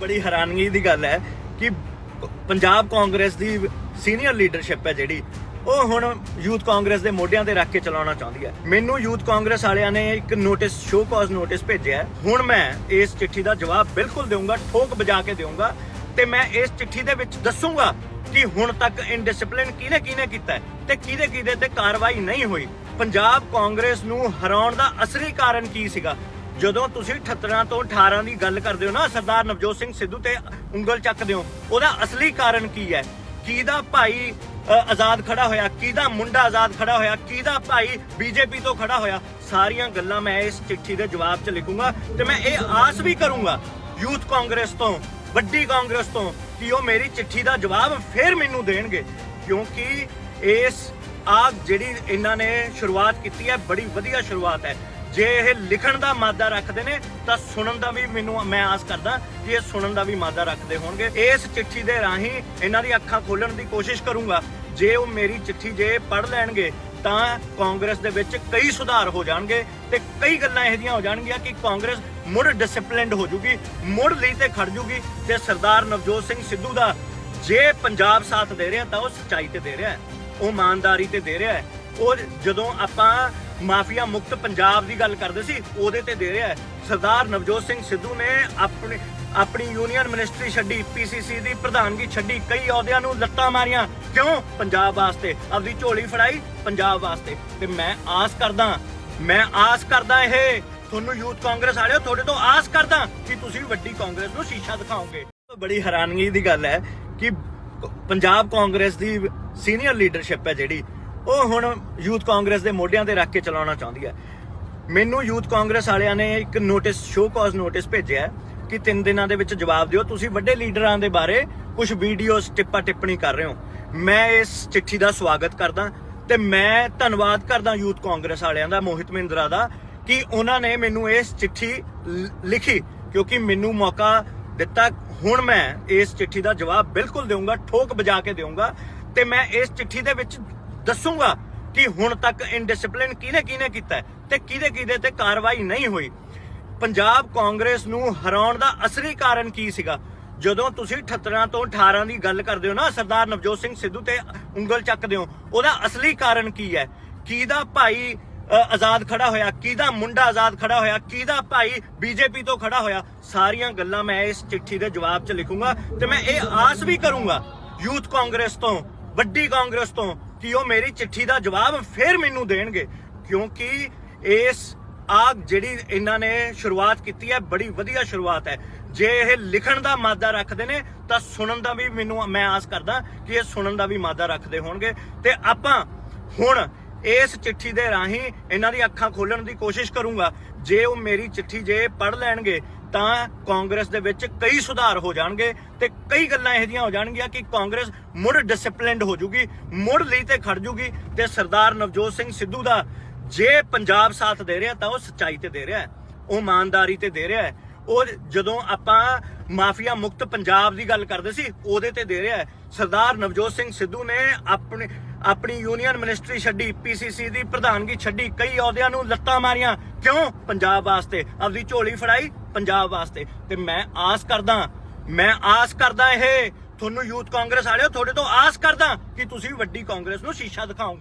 ਬੜੀ ਹੈਰਾਨਗੀ ਦੀ ਗੱਲ ਹੈ ਕਿ ਪੰਜਾਬ ਕਾਂਗਰਸ ਦੀ ਸੀਨੀਅਰ ਲੀਡਰਸ਼ਿਪ ਹੈ ਜਿਹੜੀ, ਉਹ ਹੁਣ ਯੂਥ ਕਾਂਗਰਸ ਦੇ ਮੋਢਿਆਂ ਤੇ ਰੱਖ ਕੇ ਚਲਾਉਣਾ ਚਾਹੁੰਦੀ ਹੈ। ਮੈਨੂੰ ਯੂਥ ਕਾਂਗਰਸ ਵਾਲਿਆਂ ਨੇ ਇੱਕ ਨੋਟਿਸ ਸ਼ੋ ਕਾਜ਼ ਨੋਟਿਸ ਭੇਜਿਆ ਹੁਣ ਮੈਂ ਇਸ ਚਿੱਠੀ ਦਾ ਜਵਾਬ ਬਿਲਕੁਲ ਦੇਵਾਂਗਾ ਠੋਕ ਵਜਾ ਕੇ ਦੇਵਾਂਗਾ ਤੇ ਮੈਂ ਇਸ ਚਿੱਠੀ ਦੇ ਵਿੱਚ ਦੱਸੂਗਾ ਕਿ ਹੁਣ ਤੱਕ ਇਨਡਿਸਪਲਿਨ ਕਿਹਨੇ ਕਿਹਨੇ ਕੀਤਾ ਤੇ ਕਿਹਦੇ ਕਿਹਦੇ ਤੇ ਕਾਰਵਾਈ ਨਹੀਂ ਹੋਈ। ਪੰਜਾਬ ਕਾਂਗਰਸ ਨੂੰ ਹਰਾਉਣ ਦਾ ਅਸਲੀ ਕਾਰਨ ਕੀ ਸੀਗਾ? ਜਦੋਂ ਤੁਸੀਂ 78 ਤੋਂ 18 ਦੀ ਗੱਲ ਕਰਦੇ ਹੋ ਨਾ, ਸਰਦਾਰ ਨਵਜੋਤ ਸਿੰਘ ਸਿੱਧੂ ਤੇ ਉਂਗਲ ਚੱਕਦੇ ਹੋ, ਉਹਦਾ ਅਸਲੀ ਕਾਰਨ ਕੀ ਹੈ? ਕਿਹਦਾ ਭਾਈ ਆਜ਼ਾਦ ਖੜਾ ਹੋਇਆ? ਕਿਹਦਾ ਮੁੰਡਾ ਆਜ਼ਾਦ ਖੜਾ ਹੋਇਆ? ਕਿਹਦਾ ਭਾਈ ਬੀਜੇਪੀ ਤੋਂ ਖੜਾ ਹੋਇਆ? ਸਾਰੀਆਂ ਗੱਲਾਂ ਮੈਂ ਇਸ ਚਿੱਠੀ ਦੇ ਜਵਾਬ 'ਚ ਲਿਖੂੰਗਾ ਤੇ ਮੈਂ ਇਹ ਆਸ ਵੀ ਕਰੂੰਗਾ, ਯੂਥ ਕਾਂਗਰਸ ਤੋਂ, ਵੱਡੀ ਕਾਂਗਰਸ ਤੋਂ, ਕਿ ਉਹ ਮੇਰੀ ਚਿੱਠੀ ਦਾ ਜਵਾਬ ਫੇਰ ਮੈਨੂੰ ਦੇਣਗੇ। ਕਿਉਂਕਿ ਇਸ ਆ ਜਿਹੜੀ ਇਹਨਾਂ ਨੇ ਸ਼ੁਰੂਆਤ ਕੀਤੀ ਹੈ, ਬੜੀ ਵਧੀਆ ਸ਼ੁਰੂਆਤ ਹੈ। ਜੇ ਇਹ ਲਿਖਣ ਦਾ ਮਾਦਾ ਰੱਖਦੇ ਨੇ, ਤਾਂ ਸੁਣਨ ਦਾ ਵੀ ਮੈਨੂੰ, ਮੈਂ ਆਸ ਕਰਦਾ ਕਿ ਇਹ ਸੁਣਨ ਦਾ ਵੀ ਮਾਦਾ ਰੱਖਦੇ ਹੋਣਗੇ। ਇਸ ਚਿੱਠੀ ਦੇ ਰਾਹੀਂ ਇਹਨਾਂ ਦੀ ਅੱਖਾਂ ਖੋਲਣ ਦੀ ਕੋਸ਼ਿਸ਼ ਕਰੂੰਗਾ। ਜੇ ਉਹ ਮੇਰੀ ਚਿੱਠੀ ਜੇ ਪੜ੍ਹ ਲੈਣਗੇ, ਤਾਂ ਕਾਂਗਰਸ ਦੇ ਵਿੱਚ ਕਈ ਸੁਧਾਰ ਹੋ ਜਾਣਗੇ ਤੇ ਕਈ ਗੱਲਾਂ ਇਹੋ ਜਿਹੀਆਂ ਹੋ ਜਾਣਗੀਆਂ ਕਿ ਕਾਂਗਰਸ ਮੁੜ ਡਿਸਪਲਿਨਡ ਹੋ ਜੂਗੀ, ਮੁੜ ਲਈ ਤੇ ਖੜ ਜੂਗੀ ਤੇ ਸਰਦਾਰ ਨਵਜੋਤ ਸਿੰਘ ਸਿੱਧੂ ਦਾ ਜੇ ਪੰਜਾਬ ਸਾਥ ਦੇ ਰਿਹਾ, ਤਾਂ ਉਹ ਸੱਚਾਈ ਤੇ ਦੇ ਰਿਹਾ ਹੈ, ਉਹ ਇਮਾਨਦਾਰੀ ਤੇ ਦੇ ਰਿਹਾ ਹੈ। ਉਹ ਜਦੋਂ ਆਪਾਂ ਮਾਫੀਆ ਮੁਕਤ ਪੰਜਾਬ ਦੀ ਗੱਲ ਕਰਦੇ ਸੀ, ਉਹਦੇ ਤੇ ਦੇ ਰਿਹਾ ਹੈ। ਸਰਦਾਰ ਨਵਜੋਤ ਸਿੰਘ ਸਿੱਧੂ ਨੇ ਆਪਣੀ ਆਪਣੀ ਯੂਨੀਅਨ ਮਿਨਿਸਟਰੀ ਛੱਡੀ ਪੀਸੀਸੀ ਦੀ ਪ੍ਰਧਾਨਗੀ ਛੱਡੀ, ਕਈ ਅਹੁਦਿਆਂ ਨੂੰ ਲੱਤਾਂ ਮਾਰੀਆਂ। ਕਿਉਂ? ਪੰਜਾਬ ਵਾਸਤੇ। ਆਪਦੀ ਝੋਲੀ ਫੜਾਈ ਪੰਜਾਬ ਵਾਸਤੇ। ਤੇ ਮੈਂ ਆਸ ਕਰਦਾ, ਮੈਂ ਆਸ ਕਰਦਾ ਇਹ, ਤੁਹਾਨੂੰ ਯੂਥ ਕਾਂਗਰਸ ਵਾਲਿਓ, ਤੁਹਾਡੇ ਤੋਂ ਆਸ ਕਰਦਾ ਕਿ ਤੁਸੀਂ ਵੱਡੀ ਕਾਂਗਰਸ ਨੂੰ ਸ਼ੀਸ਼ਾ ਦਿਖਾਓਗੇ। ਬੜੀ ਹੈਰਾਨਗੀ ਦੀ ਗੱਲ ਹੈ ਕਿ ਪੰਜਾਬ ਕਾਂਗਰਸ ਦੀ ਸੀਨੀਅਰ ਲੀਡਰਸ਼ਿਪ ਹੈ ਜਿਹੜੀ ਉਹ ਹੁਣ ਯੂਥ ਕਾਂਗਰਸ ਦੇ ਮੋਢਿਆਂ ਤੇ ਰੱਖ ਕੇ ਚਲਾਉਣਾ ਚਾਹੁੰਦੀ ਹੈ। ਮੈਨੂੰ ਯੂਥ ਕਾਂਗਰਸ ਵਾਲਿਆਂ ਨੇ ਇੱਕ ਨੋਟਿਸ ਸ਼ੋ ਕਾਜ਼ ਨੋਟਿਸ ਭੇਜਿਆ ਕਿ 3 ਦਿਨਾਂ ਦੇ ਵਿੱਚ ਜਵਾਬ ਦਿਓ। ਤੁਸੀਂ ਵੱਡੇ ਲੀਡਰਾਂ ਦੇ ਬਾਰੇ ਕੁਝ ਵੀਡੀਓਜ਼ ਟਿੱਪਾ ਟਿੱਪਣੀ ਕਰ ਰਹੇ ਹੋ। ਮੈਂ ਇਸ ਚਿੱਠੀ ਦਾ ਸਵਾਗਤ ਕਰਦਾ ਤੇ ਮੈਂ ਧੰਨਵਾਦ ਕਰਦਾ ਯੂਥ ਕਾਂਗਰਸ ਵਾਲਿਆਂ ਦਾ, ਮੋਹਿਤ ਮਹਿੰਦਰਾ ਦਾ, ਕਿ ਉਹਨਾਂ ਨੇ ਮੈਨੂੰ ਇਸ ਚਿੱਠੀ ਲਿਖੀ। ਕਿਉਂਕਿ ਮੈਨੂੰ ਮੌਕਾ ਦਿੱਤਾ, ਹੁਣ ਮੈਂ ਇਸ ਚਿੱਠੀ ਦਾ ਜਵਾਬ ਬਿਲਕੁਲ ਦੇਵਾਂਗਾ ਠੋਕ ਵਜਾ ਕੇ ਦੇਵਾਂਗਾ ਤੇ ਮੈਂ ਇਸ ਚਿੱਠੀ ਦੇ ਵਿੱਚ ਦੱਸੂਗਾ ਕਿ ਹੁਣ ਤੱਕ ਇਨਡਿਸਪਲਿਨ ਕਿਹਨੇ ਕਿਹਨੇ ਕੀਤਾ ਤੇ ਕਿਹਦੇ ਕਿਹਦੇ ਤੇ ਕਾਰਵਾਈ ਨਹੀਂ ਹੋਈ। ਪੰਜਾਬ ਕਾਂਗਰਸ ਨੂੰ ਹਰਾਉਣ ਦਾ ਅਸਲੀ ਕਾਰਨ ਕੀ ਸੀਗਾ? ਜਦੋਂ ਤੁਸੀਂ 78 ਤੋਂ 18 ਦੀ ਗੱਲ ਕਰਦੇ ਹੋ ਨਾ, ਸਰਦਾਰ ਨਵਜੋਤ ਸਿੰਘ ਸਿੱਧੂ ਤੇ ਉਂਗਲ ਚੱਕਦੇ ਹੋ, ਉਹਦਾ ਅਸਲੀ ਕਾਰਨ ਕੀ ਹੈ? ਕਿਹਦਾ ਭਾਈ ਆਜ਼ਾਦ ਖੜਾ ਹੋਇਆ? ਕਿਹਦਾ ਮੁੰਡਾ ਆਜ਼ਾਦ ਖੜਾ ਹੋਇਆ? ਕਿਹਦਾ ਭਾਈ ਬੀਜੇਪੀ ਤੋਂ ਖੜਾ ਹੋਇਆ? ਸਾਰੀਆਂ ਗੱਲਾਂ ਮੈਂ ਇਸ ਚਿੱਠੀ ਦੇ ਜਵਾਬ 'ਚ ਲਿਖੂੰਗਾ ਤੇ ਮੈਂ ਇਹ ਆਸ ਵੀ ਕਰੂੰਗਾ, ਯੂਥ ਕਾਂਗਰਸ ਤੋਂ, ਵੱਡੀ ਕਾਂਗਰਸ ਤੋਂ ਕਿ ਉਹ ਮੇਰੀ ਚਿੱਠੀ ਦਾ ਜਵਾਬ ਫੇਰ ਮੈਨੂੰ ਦੇਣਗੇ, ਕਿਉਂਕਿ ਇਸ ਆ ਜਿਹੜੀ ਇਹਨਾਂ ਨੇ ਸ਼ੁਰੂਆਤ ਕੀਤੀ ਹੈ, ਬੜੀ ਵਧੀਆ ਸ਼ੁਰੂਆਤ ਹੈ। ਜੇ ਇਹ ਲਿਖਣ ਦਾ ਮਾਦਾ ਰੱਖਦੇ ਨੇ, ਤਾਂ ਸੁਣਨ ਦਾ ਵੀ ਮੈਨੂੰ, ਮੈਂ ਆਸ ਕਰਦਾ ਕਿ ਇਹ ਸੁਣਨ ਦਾ ਵੀ ਮਾਦਾ ਰੱਖਦੇ ਹੋਣਗੇ। ਤੇ ਆਪਾਂ ਹੁਣ ਇਸ ਚਿੱਠੀ ਦੇ ਰਾਹੀਂ ਇਹਨਾਂ ਦੀ ਅੱਖਾਂ ਖੋਲਣ ਦੀ ਕੋਸ਼ਿਸ਼ ਕਰੂੰਗਾ। ਜੇ ਉਹ ਮੇਰੀ ਚਿੱਠੀ ਜੇ ਪੜ੍ਹ ਲੈਣਗੇ ਤਾਂ ਕਾਂਗਰਸ ਦੇ ਵਿੱਚ ਕਈ ਸੁਧਾਰ ਹੋ ਜਾਣਗੇ ਤੇ ਕਈ ਗੱਲਾਂ ਇਹੋ ਜਿਹੀਆਂ ਹੋ ਜਾਣਗੀਆਂ ਕਿ ਕਾਂਗਰਸ ਮੁੜ ਡਿਸਪਲਿਨਡ ਹੋ ਜੂਗੀ, ਮੁੜ ਲਈ ਤੇ ਖੜ ਜੂਗੀ ਤੇ ਸਰਦਾਰ ਨਵਜੋਤ ਸਿੰਘ ਸਿੱਧੂ ਦਾ ਜੇ ਪੰਜਾਬ ਸਾਥ ਦੇ ਰਿਹਾ ਤਾਂ ਉਹ ਸੱਚਾਈ ਤੇ ਦੇ ਰਿਹਾ ਉਹ ਇਮਾਨਦਾਰੀ ਤੇ ਦੇ ਰਿਹਾ ਉਹ ਜਦੋਂ ਆਪਾਂ ਮਾਫੀਆ ਮੁਕਤ ਪੰਜਾਬ ਦੀ ਗੱਲ ਕਰਦੇ ਸੀ, ਉਹਦੇ ਤੇ ਦੇ ਰਿਹਾ ਸਰਦਾਰ ਨਵਜੋਤ ਸਿੰਘ ਸਿੱਧੂ ਨੇ ਆਪਣੇ, ਆਪਣੀ ਯੂਨੀਅਨ ਮਿਨਿਸਟਰੀ ਛੱਡੀ ਪੀਸੀਸੀ ਦੀ ਪ੍ਰਧਾਨਗੀ ਛੱਡੀ, ਕਈ ਅਹੁਦਿਆਂ ਨੂੰ ਲੱਤਾਂ ਮਾਰੀਆਂ। ਕਿਉਂ? ਪੰਜਾਬ ਵਾਸਤੇ। ਆਪਦੀ ਝੋਲੀ ਫੜਾਈ ਪੰਜਾਬ ਵਾਸਤੇ ਤੇ ਮੈਂ ਆਸ ਕਰਦਾ, ਮੈਂ ਆਸ ਕਰਦਾ ਇਹ, ਤੁਹਾਨੂੰ ਯੂਥ ਕਾਂਗਰਸ ਵਾਲਿਓ, ਤੁਹਾਡੇ ਤੋਂ ਆਸ ਕਰਦਾ ਕਿ ਤੁਸੀਂ ਵੱਡੀ ਕਾਂਗਰਸ ਨੂੰ ਸ਼ੀਸ਼ਾ ਦਿਖਾਓਗੇ।